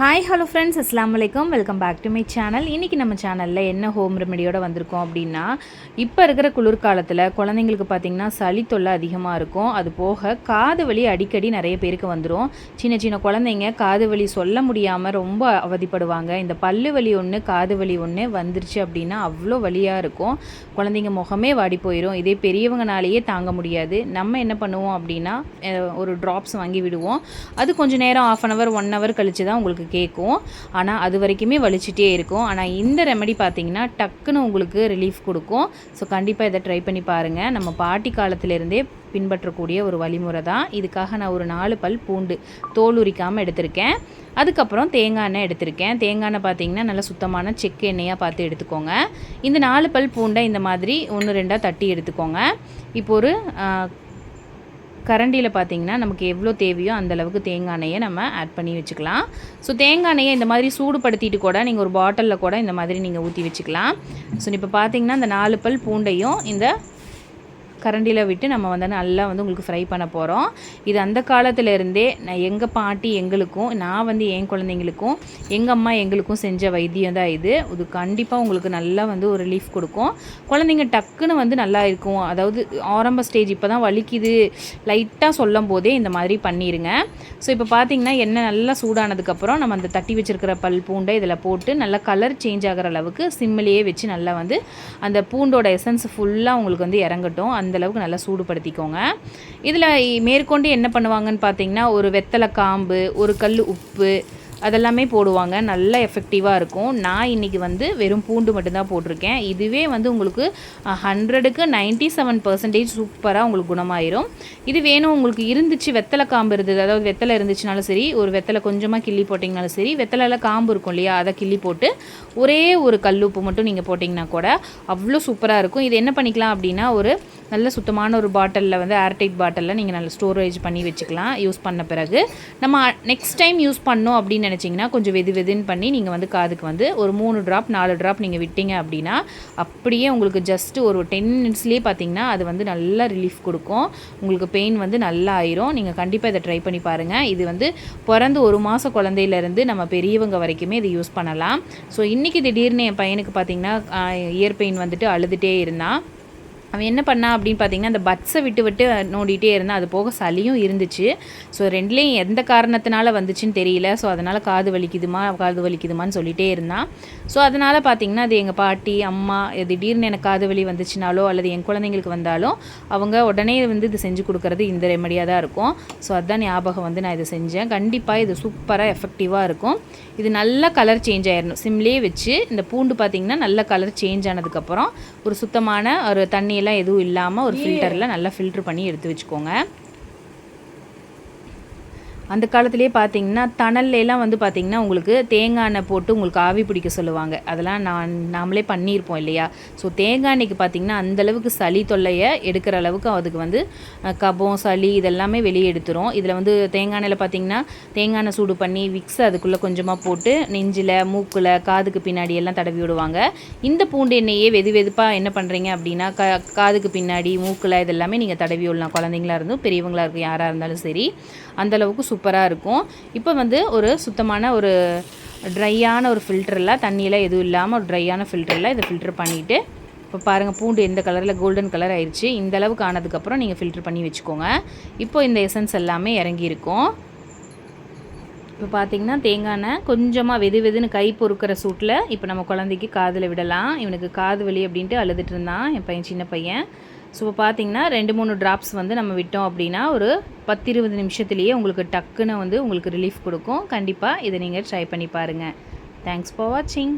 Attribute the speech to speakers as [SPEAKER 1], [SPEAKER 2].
[SPEAKER 1] Hi hello friends அஸ்லாம் வலைக்கம் welcome back to my channel இன்றைக்கி நம்ம சேனலில் என்ன ஹோம் ரெமெடியோட வந்திருக்கோம் அப்படின்னா இப்போ இருக்கிற குளிர்காலத்தில் குழந்தைங்களுக்கு பார்த்திங்கன்னா சளி தொல்லை அதிகமாக இருக்கும். அது போக காது வலி அடிக்கடி நிறைய பேருக்கு வந்துடும் சின்ன சின்ன குழந்தைங்க காது வலி சொல்ல முடியாமல் ரொம்ப அவதிப்படுவாங்க. இந்த பல்லு வலி ஒன்று காது வலி ஒன்று வந்துருச்சு அப்படின்னா அவ்வளோ வலியாக இருக்கும். குழந்தைங்க முகமே வாடி போயிடும் இதே பெரியவங்கனாலேயே தாங்க முடியாது. நம்ம என்ன பண்ணுவோம் அப்படின்னா ஒரு ட்ராப்ஸ் வாங்கி விடுவோம். அது கொஞ்சம் நேரம் half an hour one hour கழிச்சு தான் உங்களுக்கு கேட்கும். ஆனால் அது வரைக்குமே வலிச்சிட்டே இருக்கும். ஆனால் இந்த ரெமெடி பார்த்தீங்கன்னா டக்குன்னு உங்களுக்கு ரிலீஃப் கொடுக்கும். ஸோ கண்டிப்பாக இதை ட்ரை பண்ணி பாருங்கள் நம்ம பாட்டி காலத்திலேருந்தே பின்பற்றக்கூடிய ஒரு வழிமுறை தான். இதுக்காக நான் ஒரு நாலு பல் பூண்டு தோல் உரிக்காமல் எடுத்திருக்கேன். அதுக்கப்புறம் தேங்காய் எண்ணெய் எடுத்திருக்கேன். தேங்காய் எண்ணெய் பார்த்தீங்கன்னா நல்லா சுத்தமான செக்கு எண்ணெயாக பார்த்து எடுத்துக்கோங்க. இந்த நாலு பல் பூண்டை இந்த மாதிரி ஒன்று ரெண்டாக தட்டி எடுத்துக்கோங்க. இப்போ ஒரு கரண்டியில் பார்த்தீங்கன்னா நமக்கு எவ்வளோ தேவையோ அந்த அளவுக்கு தேங்காய் எண்ணெயை நம்ம ஆட் பண்ணி வச்சுக்கலாம். ஸோ தேங்காய் எண்ணெயை இந்த மாதிரி சூடுபடுத்திட்டு கூட நீங்கள் ஒரு பாட்டிலில் கூட இந்த மாதிரி நீங்கள் ஊற்றி வச்சுக்கலாம். ஸோ இப்போ பார்த்தீங்கன்னா இந்த நாலு பல் பூண்டையும் இந்த கரண்டியில் விட்டு நம்ம வந்து நல்லா வந்து உங்களுக்கு ஃப்ரை பண்ண போகிறோம் இது அந்த காலத்துல இருந்தே நான் எங்கள் பாட்டி எங்களுக்கும் நான் வந்து என் குழந்தைங்களுக்கும் எங்கள் அம்மா எங்களுக்கும் செஞ்ச வைத்தியம் தான் இது. இது கண்டிப்பாக உங்களுக்கு நல்லா வந்து ஒரு ரிலீஃப் கொடுக்கும். குழந்தைங்க டக்குன்னு வந்து நல்லா இருக்கும். அதாவது ஆரம்ப ஸ்டேஜ் இப்போ தான் வலிக்குது லைட்டாக சொல்லும் போதே இந்த மாதிரி பண்ணிடுங்க ஸோ இப்போ பார்த்தீங்கன்னா எண்ணெய் நல்லா சூடானதுக்கப்புறம் நம்ம அந்த தட்டி வச்சுருக்கிற பல் பூண்டை இதில் போட்டு நல்லா கலர் சேஞ்ச் ஆகிற அளவுக்கு சிம்மிலேயே வச்சு நல்லா வந்து அந்த பூண்டோட எசன்ஸ் ஃபுல்லாக உங்களுக்கு வந்து இறங்கட்டும். அந்த அந்தளவுக்கு நல்லா சூடுபடுத்திக்கோங்க. இதில் மேற்கொண்டு என்ன பண்ணுவாங்கன்னு பார்த்தீங்கன்னா ஒரு வெத்தலை காம்பு ஒரு கல் உப்பு அதெல்லாமே போடுவாங்க. நல்லா எஃபெக்டிவாக இருக்கும். நான் இன்றைக்கி வந்து வெறும் பூண்டு மட்டும்தான் போட்டிருக்கேன். இதுவே வந்து உங்களுக்கு ஹண்ட்ரடுக்கு நைன்ட்டி செவன் பர்சன்டேஜ் சூப்பராக உங்களுக்கு குணமாயிரும். இது வேணும் உங்களுக்கு இருந்துச்சு வெத்தலை காம்பு இருந்தது. அதாவது வெத்தலை இருந்துச்சுனாலும் சரி ஒரு வெத்தலை கொஞ்சமாக கிள்ளி போட்டிங்கனாலும் சரி வெத்தலையில் காம்பு இருக்கும் இல்லையா அதை கிள்ளி போட்டு ஒரே ஒரு கல்லுப்பு மட்டும் நீங்கள் போட்டிங்கன்னா கூட அவ்வளோ சூப்பராக இருக்கும். இது என்ன பண்ணிக்கலாம் அப்படின்னா ஒரு நல்ல சுத்தமான ஒரு பாட்டிலில் வந்து ஏர்டைட் பாட்டிலில் நீங்கள் நல்ல ஸ்டோரேஜ் பண்ணி வச்சுக்கலாம் யூஸ் பண்ண பிறகு. நம்ம நெக்ஸ்ட் டைம் யூஸ் பண்ணோம் அப்படின்னு நினச்சிங்கன்னா கொஞ்சம் வெது வெதுன்னு பண்ணி நீங்கள் வந்து காதுக்கு வந்து ஒரு மூணு ட்ராப் நாலு ட்ராப் நீங்கள் விட்டீங்க அப்படின்னா அப்படியே உங்களுக்கு ஜஸ்ட் ஒரு டென் மினிட்ஸ்லேயே பார்த்தீங்கன்னா அது வந்து நல்லா ரிலீஃப் கொடுக்கும். உங்களுக்கு பெயின் வந்து நல்லா ஆயிரும். நீங்கள் கண்டிப்பாக இதை ட்ரை பண்ணி பாருங்கள் இது வந்து பிறந்து ஒரு மாத குழந்தையிலேருந்து நம்ம பெரியவங்க வரைக்குமே இதை யூஸ் பண்ணலாம். ஸோ இன்றைக்கி திடீர்னு என் பையனுக்கு பார்த்தீங்கன்னா இயர் பெயின் வந்துட்டு அழுதுகிட்டே இருந்தான். அவன் என்ன பண்ணா அப்படின்னு பார்த்தீங்கன்னா அந்த பட்ஸை விட்டு விட்டு நோண்டிகிட்டே இருந்தான். அது போக சளியும் இருந்துச்சு. ஸோ ரெண்டுலேயும் எந்த காரணத்தினால வந்துச்சுன்னு தெரியல. ஸோ அதனால் காது வலிக்குதுமா காது வலிக்குதுமான்னு சொல்லிகிட்டே இருந்தான். ஸோ அதனால் பார்த்தீங்கன்னா அது எங்கள் பாட்டி அம்மா திடீர்னு எனக்கு காது வலி வந்துச்சுனாலோ அல்லது என் குழந்தைங்களுக்கு வந்தாலும் அவங்க உடனே வந்து இது செஞ்சு கொடுக்கறது இந்த ரெமடியாக தான் இருக்கும். ஸோ அதுதான் ஞாபகம் வந்து நான் இதை செஞ்சேன். கண்டிப்பாக இது சூப்பராக எஃபெக்டிவாக இருக்கும். இது நல்ல கலர் சேஞ்ச் ஆயிடணும் சிம்லேயே வச்சு இந்த பூண்டு பார்த்தீங்கன்னா நல்ல கலர் சேஞ்ச் ஆனதுக்கப்புறம் ஒரு சுத்தமான ஒரு தண்ணி தண்ணியெல்லாம் எதுவும் இல்லாமல் ஒரு ஃபில்டரில் நல்லா ஃபில்ட்ரு பண்ணி எடுத்து வச்சுக்கோங்க. அந்த காலத்துலேயே பார்த்தீங்கன்னா தணல்லாம் வந்து பார்த்தீங்கன்னா உங்களுக்கு தேங்காய் எண்ணெய் போட்டு உங்களுக்கு ஆவி பிடிக்க சொல்லுவாங்க. அதெல்லாம் நான் நாமளே பண்ணியிருப்போம் இல்லையா? ஸோ தேங்காய் எண்ணெய்க்கு பார்த்தீங்கன்னா அந்தளவுக்கு சளி தொல்லையை எடுக்கிற அளவுக்கு அதுக்கு வந்து கபம் சளி இதெல்லாமே வெளியே எடுத்துரும். இதில் வந்து தேங்காய் எண்ணெயில் பார்த்தீங்கன்னா தேங்காய் எண்ணெய் சூடு பண்ணி விக்ஸ் அதுக்குள்ளே கொஞ்சமாக போட்டு நெஞ்சில் மூக்கில் காதுக்கு பின்னாடி எல்லாம் தடவி விடுவாங்க. இந்த பூண்டு எண்ணெயே வெது வெதுப்பாக என்ன பண்ணுறீங்க அப்படின்னா கா காதுக்கு பின்னாடி மூக்கில் இதெல்லாமே நீங்கள் தடவி விடலாம். குழந்தைங்களா இருந்தும் பெரியவங்களா இருக்கும் யாராக இருந்தாலும் சரி அந்த அளவுக்கு சூப்பராக இருக்கும். இப்போ வந்து ஒரு சுத்தமான ஒரு ட்ரையான ஒரு ஃபில்டரில் தண்ணியில் எதுவும் இல்லாமல் ஒரு ட்ரையான ஃபில்டரில் இதை ஃபில்டர் பண்ணிவிட்டு இப்போ பாருங்கள் பூண்டு எந்த கலரில் கோல்டன் கலர் ஆயிடுச்சு இந்த அளவுக்கு ஆனதுக்கப்புறம் நீங்கள் ஃபில்டர் பண்ணி வச்சுக்கோங்க. இப்போ இந்த எசன்ஸ் எல்லாமே இறங்கியிருக்கும் இப்போ பார்த்தீங்கன்னா தேங்காய் எண்ணெய் கொஞ்சமாக வெது வெதுன்னு கை பொறுக்கிற சூட்டில் இப்போ நம்ம குழந்தைக்கு காதில் விடலாம். இவனுக்கு காது வலி அப்படின்ட்டு அழுதுட்டு இருந்தான் என் பையன் சின்ன பையன். ஸோ இப்போ பார்த்தீங்கன்னா ரெண்டு மூணு ட்ராப்ஸ் வந்து நம்ம விட்டோம் அப்படின்னா ஒரு பத்து இருபது நிமிஷத்துலேயே உங்களுக்கு டக்குன்னு வந்து உங்களுக்கு ரிலீஃப் கொடுக்கும். கண்டிப்பாக இதை நீங்கள் ட்ரை பண்ணி பாருங்கள் தேங்க்ஸ் ஃபார் வாட்சிங்